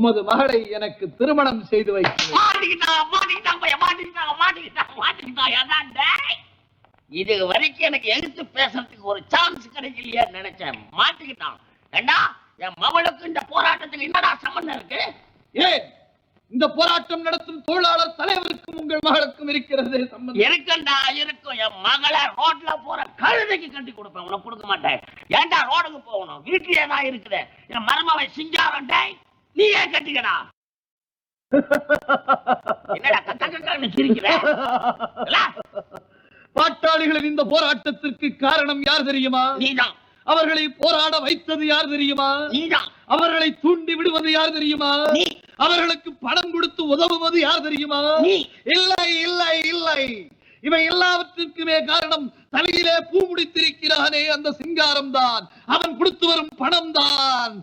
உமது மகளை எனக்கு திருமணம் செய்து வைக்கிறேன். இது வரைக்கும் எனக்கு எதிர்த்து பேசுறதுக்கு ஒரு சான்ஸ் கிடைக்கலையே நினைச்சேன். மாட்டிக்கிட்டான். ஏண்டா என் மவளுக்கு இந்த போராட்டத்துக்கு என்னடா சம்பந்தம் இருக்கு? ஏன்? இந்த போராட்டம் நடத்தும் தொழிலாளர் தலைவருக்கும் உங்கள் மகளுக்கும் இருக்கிறது இருக்கண்டா இருக்கும். என் மகளை ரோட்ல போற கழுதைக்கு கட்டி கொடுப்பேன். உனக்கு கொடுக்க மாட்டேன். ஏன்டா ரோடுக்கு போகணும்? வீட்லயே தான் இருக்குது என் மருமவை சிங்காரம் டேய். நீயே கட்டிக்கடா? பாட்டாளிகளின் இந்த போராட்டத்திற்கு காரணம் யார் தெரியுமா? அவர்களை போராட வைத்தது யார் தெரியுமா? அவர்களை தூண்டி விடுவது யார் தெரியுமா? அவர்களுக்கு பணம் கொடுத்து உதவுவது யார் தெரியுமா? இல்லை இல்லை இல்லை. இவை எல்லாவற்றிற்குமே காரணம் தலையிலே பூ முடித்திருக்கிறானே அந்த சிங்காரம் தான். அவன் கொடுத்து வரும் பணம் தான்.